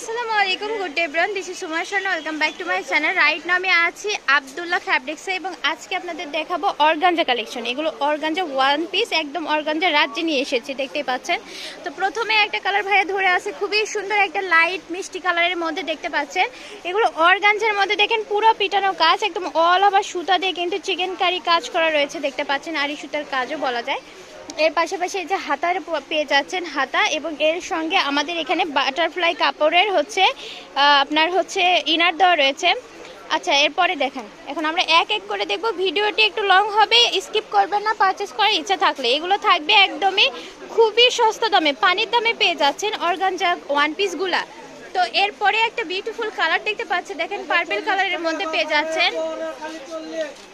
আসসালামু আলাইকুম good day ব্রন this is Sumar Sharma welcome back to my channel right now আমি আছি আবদুল্লাহ ফ্যাব্রিক্সে এবং আজকে আপনাদের দেখাবো অর্গানজা কালেকশন এগুলো অর্গানজা ওয়ান পিস একদম অর্গানজা রাজ্যে নিয়ে এসেছি, দেখতেই পাচ্ছেন। তো প্রথমে একটা কালার ভাইয়া ধরে আছে, খুবই সুন্দর একটা লাইট মিষ্টি কালারের মধ্যে দেখতে পাচ্ছেন। এগুলো অর্গানজার মধ্যে দেখেন, পুরো পিটানো কাজ, একদম অল ওভার সুতা দিয়ে কিন্তু চিকেন কারি কাজ করা রয়েছে, দেখতে পাচ্ছেন। আরি সুতার কাজও বলা যায়। এর পাশাপাশি এই যে হাতার পেয়ে যাচ্ছেন হাতা এবং এর সঙ্গে আমাদের এখানে বাটারফ্লাই কাপড়ের হচ্ছে আপনার হচ্ছে ইনার দেওয়া রয়েছে। আচ্ছা এরপরে দেখেন। এখন আমরা এক এক করে দেখব। ভিডিওটি একটু লং হবে, স্কিপ করবেন না পারচেস করার ইচ্ছা থাকলে। এগুলো থাকবে একদমই খুবই সস্তা দামে, পানির দামে পেয়ে যাচ্ছেন অর্গানজা ওয়ান পিসগুলা। তো এরপরে একটা বিউটিফুল কালার দেখতে পাচ্ছেন। দেখেন পার্পেল কালারের মধ্যে পেয়ে যাচ্ছেন।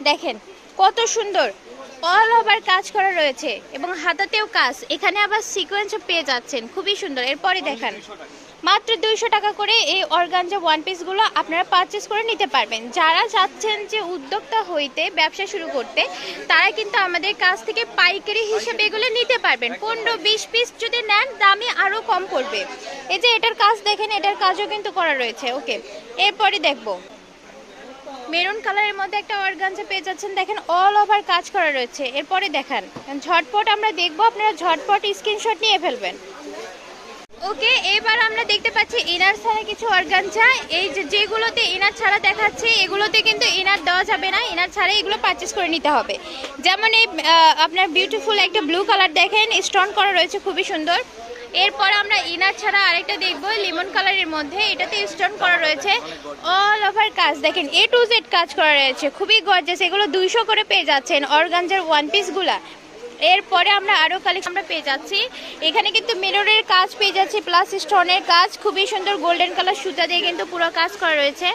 দেখেন, কত সুন্দর। অল ওভার কাজ করা রয়েছে এবং হাতাতেও কাজ। এখানে আবার সিকোয়েন্সও পেয়ে যাচ্ছেন। খুবই সুন্দর। এরপরে দেখান। মাত্র দুইশো টাকা করে এই অর্গানজা ওয়ান পিসগুলো আপনারা পারচেস করে নিতে পারবেন। যারা চাচ্ছেন যে উদ্যোক্তা হইতে ব্যবসা শুরু করতে তারা কিন্তু আমাদের কাছ থেকে পাইকারি হিসেবে এগুলো নিতে পারবেন। পনেরো বিশ পিস যদি নেন দামে আরও কম পড়বে। এই যে এটার কাজ দেখেন এটার কাজও কিন্তু করা রয়েছে। ওকে এরপরে দেখব। মেরুন কালারের মধ্যে একটা অর্গানজা পেয়ে যাচ্ছেন। দেখেন অল ওভার কাজ করা রয়েছে। এরপরে দেখান। ঝটপট আমরা দেখব, আপনারা ঝটপট স্ক্রিনশট নিয়ে ফেলবেন। ওকে, এবার আমরা দেখতে পাচ্ছি ইনার ছাড়া কিছু অর্গানজা। এই যেগুলোতে ইনার ছাড়া দেখাচ্ছে, এগুলোতে কিন্তু ইনার দেওয়া যাবে না। ইনার ছাড়া এগুলো পারচেস করে নিতে হবে। যেমন এই আপনার বিউটিফুল একটা ব্লু কালার দেখেন স্টোন করা রয়েছে, খুবই সুন্দর। এরপর আমরা ইনার ছাড়া আরেকটা দেখব, লেমন কালারের মধ্যে। এটাতে স্টোন করা রয়েছে। অল ওভার কাজ, দেখেন এ টু জেড কাজ করা রয়েছে। খুবই গর্জেস এগুলো দুইশো করে পেয়ে যাচ্ছেন অর্গানজার ওয়ান পিসগুলা এরপরে আমরা আরও কালেকশন আমরা পেয়ে যাচ্ছি। এখানে কিন্তু মিররের কাজ পেয়ে যাচ্ছি প্লাস স্টোনের কাজ। খুবই সুন্দর গোল্ডেন কালার সুতা দিয়ে কিন্তু পুরো কাজ করা রয়েছে।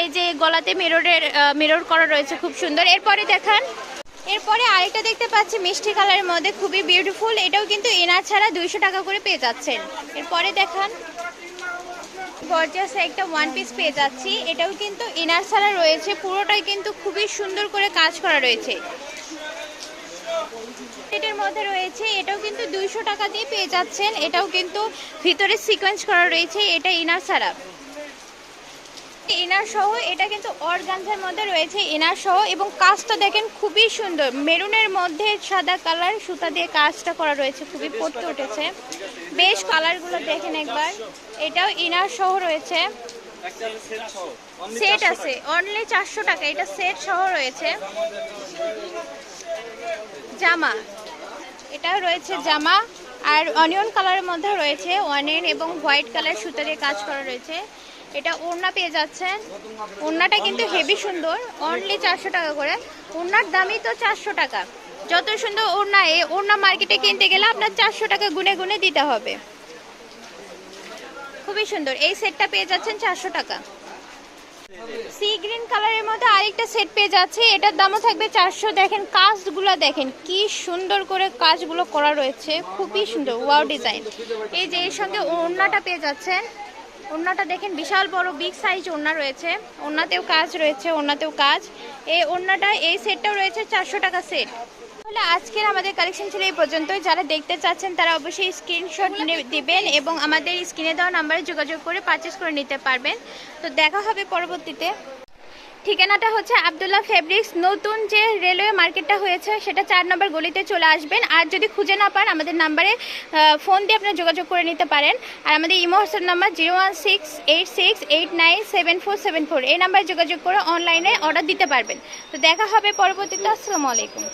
এই যে গলাতে মিররের মিরর করা রয়েছে, খুব সুন্দর। এরপরে দেখান এরপরে আরেকটা দেখতে পাচ্ছি, মিষ্টি কালারের মধ্যে, খুবই বিউটিফুল এটাও কিন্তু এনার ছাড়া দুইশো টাকা করে পেয়ে যাচ্ছেন। এরপরে দেখান গর্জাস একটা ওয়ান পিস পেয়ে যাচ্ছি, এটাও কিন্তু এনার ছাড়া রয়েছে, পুরোটাই কিন্তু খুবই সুন্দর করে কাজ করা রয়েছে। এটার মধ্যে রয়েছে, এটাও কিন্তু দুইশো টাকা দিয়ে পেয়ে যাচ্ছেন, এটাও কিন্তু ভিতরে সিকোয়েন্স করা রয়েছে, এটা ইনার ছাড়া। ইনার সহ, এটা কিন্তু অর্গানজার মধ্যে রয়েছে ইনার সহ, এবং কাজটা দেখেন খুবই সুন্দর। মেরুনের মধ্যে সাদা কালার, সুতা দিয়ে কাজটা করা রয়েছে, খুবই পড়তে উঠেছে। বেশ কালারগুলো দেখেন একবার। এটাও ইনার সহ রয়েছে। সেট আছে অনলি চারশো টাকা, এটা সেট সহ রয়েছে। জামা, এটাও রয়েছে জামা, আর অনিয়ন কালারের মধ্যে রয়েছে, অনিয়ন এবং হোয়াইট কালার সুতা দিয়ে কাজ করা রয়েছে। এটা ওড়না পেয়ে যাচ্ছেন। ওড়নাটা কিন্তু হেভি সুন্দর অনলি চারশো টাকা করে। ওড়নার দামই তো চারশো টাকা। যত সুন্দর ওড়না এ ওড়না মার্কেটে কিনতে গেলে আপনার চারশো টাকা গুনে গুনে দিতে হবে। খুবই সুন্দর। এই সেটটা পেয়ে যাচ্ছেন চারশো টাকা। সি গ্রিন কালারের মধ্যে আরেকটা সেট পেয়ে যাচ্ছে। এটার দামও থাকবে চারশো। দেখেন, কাজগুলো দেখেন, কি সুন্দর করে কাজগুলো করা রয়েছে। খুবই সুন্দর ওয়াও ডিজাইন এই যে এর সঙ্গে ওড়নাটা পেয়ে যাচ্ছেন। ওড়নাটা দেখেন, বিশাল বড় বিগ সাইজ ওড়না রয়েছে। ওড়নাতেও কাজ রয়েছে, ওড়নাতেও কাজ। এই ওড়নাটা, এই সেটটাও রয়েছে চারশো টাকা সেট। তাহলে আজকের আমাদের কালেকশন ছিল এই পর্যন্তই। যারা দেখতে চাচ্ছেন, তারা অবশ্যই স্ক্রিনশট দিবেন এবং আমাদের স্ক্রিনে দেওয়া নাম্বারে যোগাযোগ করে পারচেস করে নিতে পারবেন। তো দেখা হবে পরবর্তীতে। ঠিকানাটা হচ্ছে আবদুল্লাহ ফেব্রিক্স। নতুন যে রেলওয়ে মার্কেটটা হয়েছে, সেটা চার নম্বর গলিতে চলে আসবেন। আর যদি খুঁজে না পান, আমাদের নাম্বারে ফোন দিয়ে আপনারা যোগাযোগ করে নিতে পারেন। আর আমাদের imo WhatsApp number zero one six eight six eight nine seven four seven four. এই নাম্বারে যোগাযোগ করে অনলাইনে অর্ডার দিতে পারবেন। তো দেখা হবে পরবর্তীতে। আসসালামু আলাইকুম।